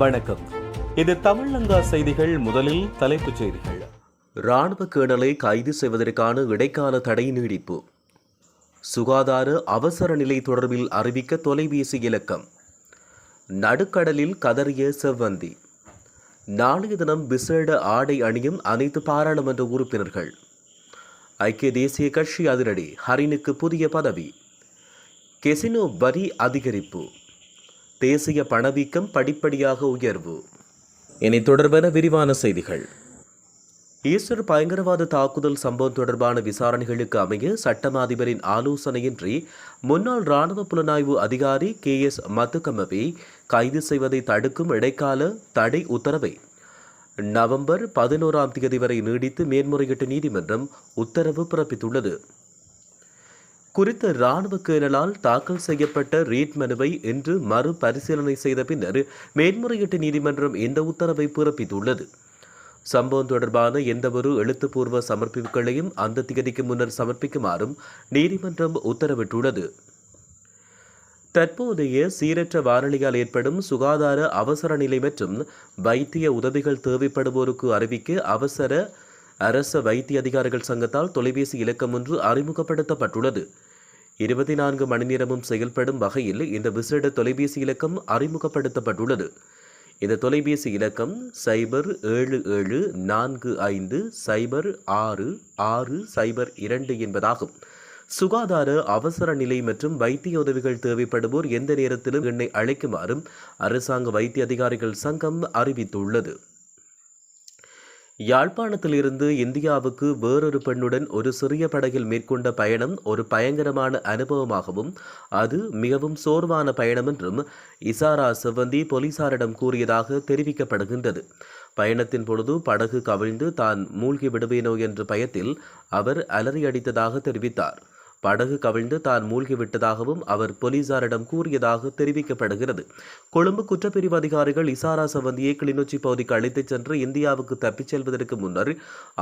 வணக்கம். இது தமிழங்கா செய்திகள் முதலில் தலைப்புச் செய்திகள். ராணுவ கேடலை கைது செய்வதற்கான இடைக்கால தடை நீடிப்பு. சுகாதார அவசர நிலை தொடர்பில் அறிவிக்க தொலைபேசி இலக்கம். நடுக்கடலில் கதறிய செவ்வந்தி. நாளைய தினம் விசேட ஆடை அணியும் அனைத்து பாராளுமன்ற உறுப்பினர்கள். ஐக்கிய தேசிய கட்சி அதிரடி ஹரினுக்கு புதிய பதவி. கெசினோ வரி அதிகரிப்பு. தேசிய பணவீக்கம் படிப்படியாக உயர்வு. இனி தொடர்பான விரிவான செய்திகள். ஈஸ்டர் பயங்கரவாத தாக்குதல் சம்பவம் தொடர்பான விசாரணைகளுக்கு அமைய சட்டம் அதிபரின் ஆலோசனையின்றி முன்னாள் ராணுவ புலனாய்வு அதிகாரி கே எஸ் மத்துக்கமவை கைது செய்வதை தடுக்கும் இடைக்கால தடை உத்தரவை நவம்பர் பதினோராம் தேதி வரை நீடித்து மேன்முறையீட்டு நீதிமன்றம் உத்தரவு பிறப்பித்துள்ளது. குறித்த இராணுவ கேரளால் தாக்கல் செய்யப்பட்ட ரீட் மனுவை இன்று மறுபரிசீலனை செய்த பின்னர் மேன்முறையீட்டு நீதிமன்றம் இந்த உத்தரவை பிறப்பித்துள்ளது. சம்பவம் தொடர்பான எந்தவொரு எழுத்துப்பூர்வ சமர்ப்பிப்புகளையும் அந்த திகதிக்கு முன்னர் சமர்ப்பிக்குமாறும் நீதிமன்றம் உத்தரவிட்டுள்ளது. தற்போதைய சீரற்ற வானொலியால் ஏற்படும் சுகாதார அவசர நிலை மற்றும் வைத்திய உதவிகள் தேவைப்படுவோருக்கு அறிவிக்க அவசர அரச வைத்திய அதிகாரிகள் சங்கத்தால் தொலைபேசி இலக்கம் ஒன்று அறிமுகப்படுத்தப்பட்டுள்ளது. இருபத்தி நான்கு மணி நேரமும் செயல்படும் வகையில் இந்த விசேட தொலைபேசி இலக்கம் அறிமுகப்படுத்தப்பட்டுள்ளது. இந்த தொலைபேசி இலக்கம் சைபர் ஏழு ஏழு நான்கு ஐந்து சைபர் ஆறு ஆறு சைபர் இரண்டு என்பதாகும். சுகாதார அவசர நிலை மற்றும் வைத்திய உதவிகள் தேவைப்படுவோர் எந்த நேரத்திலும் என்னை அழைக்குமாறும் அரசாங்க வைத்திய அதிகாரிகள் சங்கம் அறிவித்துள்ளது. யாழ்ப்பாணத்திலிருந்து இந்தியாவுக்கு வேறொரு பெண்ணுடன் ஒரு சிறிய படகில் மேற்கொண்ட பயணம் ஒரு பயங்கரமான அனுபவமாகவும் அது மிகவும் சோர்வான பயணம் என்றும் இசாரா செவ்வந்தி போலீசாரிடம் கூறியதாக தெரிவிக்கப்படுகின்றது. பயணத்தின் பொழுது படகு கவிழ்ந்து தான் மூழ்கி விடுவேனோ என்ற பயத்தில் அவர் அலறியடித்ததாக தெரிவித்தார். படகு கவிழ்ந்து தான் மூழ்கிவிட்டதாகவும் அவர் போலீசாரிடம் கூறியதாக தெரிவிக்கப்படுகிறது. கொழும்பு குற்றப்பிரிவு அதிகாரிகள் இசாரா சவந்தியை கிளிநொச்சி பகுதிக்கு அழைத்துச் சென்று இந்தியாவுக்கு தப்பிச் செல்வதற்கு முன்னர்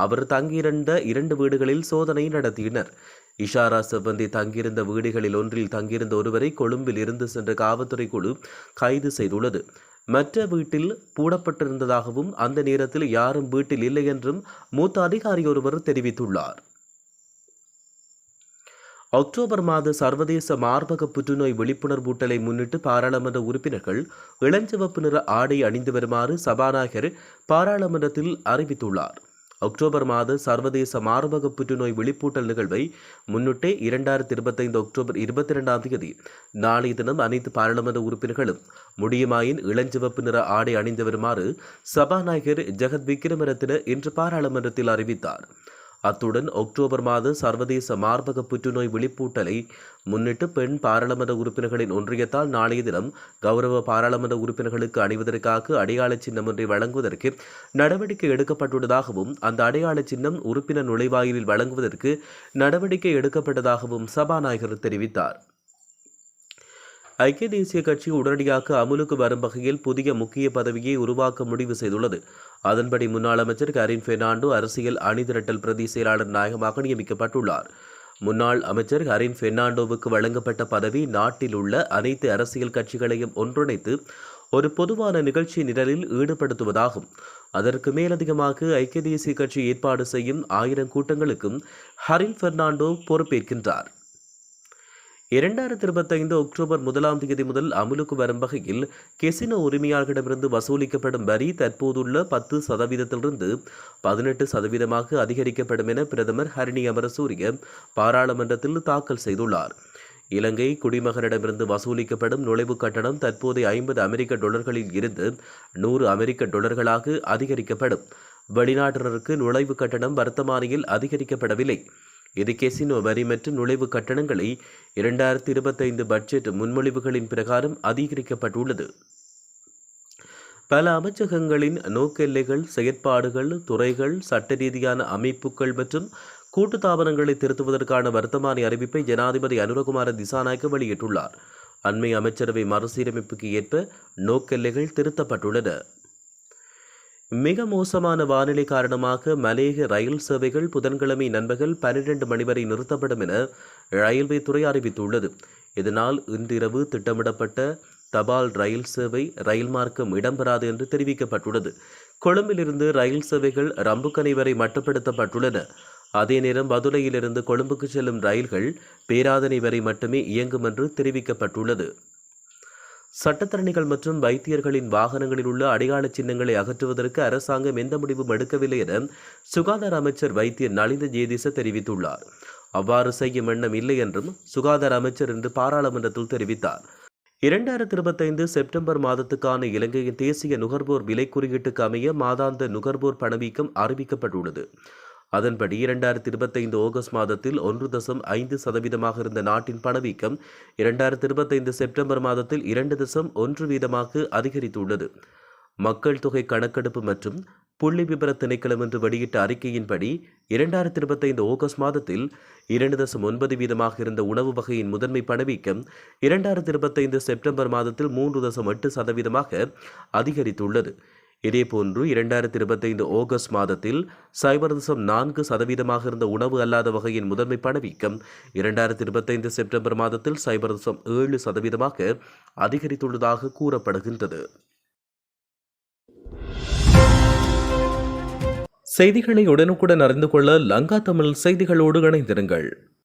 அவர் தங்கியிருந்த இரண்டு வீடுகளில் சோதனை நடத்தினர். இஷாரா செவ்வந்தி தங்கியிருந்த வீடுகளில் ஒன்றில் தங்கியிருந்த ஒருவரை கொழும்பில் இருந்து சென்ற காவல்துறை குழு கைது செய்துள்ளது. மற்ற வீட்டில் பூடப்பட்டிருந்ததாகவும் அந்த நேரத்தில் யாரும் வீட்டில் இல்லை என்றும் மூத்த அதிகாரி ஒருவர் தெரிவித்துள்ளார். அக்டோபர் மாத சர்வதேச மார்பக புற்றுநோய் விழிப்புணர்வூட்டலை முன்னிட்டு பாராளுமன்ற உறுப்பினர்கள் இளஞ்சிவப்பு நிற ஆடை அணிந்து வருமாறு சபாநாயகர் பாராளுமன்றத்தில் அறிவித்துள்ளார். அக்டோபர் மாத சர்வதேச மார்பக புற்றுநோய் விழிப்பூட்டல் நிகழ்வை முன்னிட்டே இரண்டாயிரத்தி இருபத்தைந்து அக்டோபர் இருபத்தி இரண்டாம் தேதி நாளைய தினம் அனைத்து பாராளுமன்ற உறுப்பினர்களும் முடியுமாயின் இளஞ்சிவப்பு நிற ஆடை அணிந்து வருமாறு சபாநாயகர் ஜெகத் விக்ரமரத்தின இன்று பாராளுமன்றத்தில் அறிவித்தார். அத்துடன் அக்டோபர் மாத சர்வதேச மார்பக புற்றுநோய் விழிப்பூட்டலை முன்னிட்டு பெண் பாராளுமன்ற உறுப்பினர்களின் ஒன்றியத்தால் நாளைய தினம் கௌரவ பாராளுமன்ற உறுப்பினர்களுக்கு அணிவதற்காக அடையாள சின்னம் ஒன்றை வழங்குவதற்கு நடவடிக்கை எடுக்கப்பட்டுள்ளதாகவும் அந்த அடையாள சின்னம் உறுப்பினர் நுழைவாயிலில் வழங்குவதற்கு நடவடிக்கை எடுக்கப்பட்டதாகவும் சபாநாயகர் தெரிவித்தார். ஐக்கிய தேசிய கட்சி உடனடியாக அமுலுக்கு வரும் வகையில் புதிய முக்கிய பதவியை உருவாக்க முடிவு செய்துள்ளது. அதன்படி முன்னாள் அமைச்சர் கரீன் பெர்னாண்டோ அரசியல் அணிதிரட்டல் பிரதி செயலாளர் நாயகமாக நியமிக்கப்பட்டுள்ளார். முன்னாள் அமைச்சர் ஹரின் பெர்னாண்டோவுக்கு வழங்கப்பட்ட பதவி நாட்டில் உள்ள அனைத்து அரசியல் கட்சிகளையும் ஒன்றிணைத்து ஒரு பொதுவான நிகழ்ச்சி நிரலில் ஈடுபடுத்துவதாகும். அதற்கு மேலதிகமாக ஐக்கிய தேசிய கட்சி ஏற்பாடு செய்யும் ஆயிரம் கூட்டங்களுக்கும் ஹரின் பெர்னாண்டோ பொறுப்பேற்கின்றார். இரண்டாயிரத்தி இருபத்தைந்து அக்டோபர் முதலாம் தேதி முதல் அமலுக்கு வரும் வகையில் கெசினோ உரிமையாளர்களிடமிருந்து வசூலிக்கப்படும் வரி தற்போதுள்ள பத்து சதவீதத்திலிருந்து பதினெட்டு சதவீதமாக அதிகரிக்கப்படும் என பிரதமர் ஹரிணி அமரசூரிய பாராளுமன்றத்தில் தாக்கல் செய்துள்ளார். இலங்கை குடிமகனிடமிருந்து வசூலிக்கப்படும் நுழைவு கட்டணம் தற்போதைய ஐம்பது அமெரிக்க டொலர்களில் இருந்து நூறு அமெரிக்க டொலர்களாக அதிகரிக்கப்படும். வெளிநாட்டினருக்கு நுழைவு கட்டணம் வர்த்தமானியில் அதிகரிக்கப்படவில்லை. இது கெசினோ வரி மற்றும் நுழைவு கட்டணங்களை இரண்டாயிரத்தி இருபத்தைந்து பட்ஜெட் முன்மொழிவுகளின் பிரகாரம் அதிகரிக்கப்பட்டுள்ளது. பல அமைச்சகங்களின் நோக்கெல்லைகள் செயற்பாடுகள் துறைகள் சட்ட ரீதியான அமைப்புகள் மற்றும் கூட்டுத்தாபனங்களை திருத்துவதற்கான வர்த்தமானி அறிவிப்பை ஜனாதிபதி அனுரகுமார திசாநாயக்க வெளியிட்டுள்ளார். அண்மை அமைச்சரவை மறுசீரமைப்புக்கு ஏற்ப நோக்கெல்லைகள் திருத்தப்பட்டுள்ளன. மிக மோசமான வானிலை காரணமாக மலேக ரயில் சேவைகள் புதன்கிழமை நண்பகல் பன்னிரண்டு மணி வரை நிறுத்தப்படும் என ரயில்வே துறை அறிவித்துள்ளது. இதனால் இன்றிரவு திட்டமிடப்பட்ட தபால் ரயில் சேவை ரயில் மார்க்கம் இடம்பெறாது என்று தெரிவிக்கப்பட்டுள்ளது. கொழும்பிலிருந்து ரயில் சேவைகள் ரம்புக்கனை வரை மட்டுப்படுத்தப்பட்டுள்ளன. அதே நேரம் மதுரையிலிருந்து கொழும்புக்கு செல்லும் ரயில்கள் பேராதனை வரை மட்டுமே இயங்கும் என்று தெரிவிக்கப்பட்டுள்ளது. சட்டத்தரணிகள் மற்றும் வைத்தியர்களின் வாகனங்களில் உள்ள அடையாள சின்னங்களை அகற்றுவதற்கு அரசாங்கம் எந்த முடிவும் எடுக்கவில்லை என சுகாதார அமைச்சர் வைத்தியர் நலிந்த ஜேதிச தெரிவித்துள்ளார். அவ்வாறு செய்யும் எண்ணம் இல்லை என்றும் சுகாதார அமைச்சர் இன்று பாராளுமன்றத்தில் தெரிவித்தார். இரண்டாயிரத்தி இருபத்தைந்து செப்டம்பர் மாதத்துக்கான இலங்கையின் தேசிய நுகர்வோர் விலை குறியீட்டுக்கு அமைய மாதாந்த நுகர்வோர் பணவீக்கம் அறிவிக்கப்பட்டுள்ளது. அதன்படி இரண்டாயிரத்தி இருபத்தைந்து ஆகஸ்ட் மாதத்தில் ஒன்று தசம் ஐந்து சதவீதமாக இருந்த நாட்டின் பணவீக்கம் இரண்டாயிரத்தி இருபத்தைந்து செப்டம்பர் மாதத்தில் இரண்டு தசம் ஒன்று வீதமாக அதிகரித்துள்ளது. மக்கள் தொகை கணக்கெடுப்பு மற்றும் புள்ளி விபர திணைக்களம் என்று வெளியிட்ட அறிக்கையின்படி இரண்டாயிரத்தி இருபத்தைந்து ஆகஸ்ட் மாதத்தில் இரண்டு தசம் ஒன்பது வீதமாக இருந்த உணவு வகையின் முதன்மை பணவீக்கம் இரண்டாயிரத்தி இருபத்தைந்து செப்டம்பர் மாதத்தில் மூன்று தசம் எட்டு சதவீதமாக அதிகரித்துள்ளது. இதேபோன்று இரண்டாயிரத்தி இருபத்தைந்து ஆகஸ்ட் மாதத்தில் சைபர் தசம் நான்கு சதவீதமாக இருந்த உணவு அல்லாத வகையின் முதன்மை பணவீக்கம் இரண்டாயிரத்தி இருபத்தைந்து செப்டம்பர் மாதத்தில் சைபர் தசம் ஏழு சதவீதமாக அதிகரித்துள்ளதாக கூறப்படுகின்றது. செய்திகளை உடனுக்குடன் அறிந்து கொள்ள லங்கா தமிழ் செய்திகளோடு இணைந்திருங்கள்.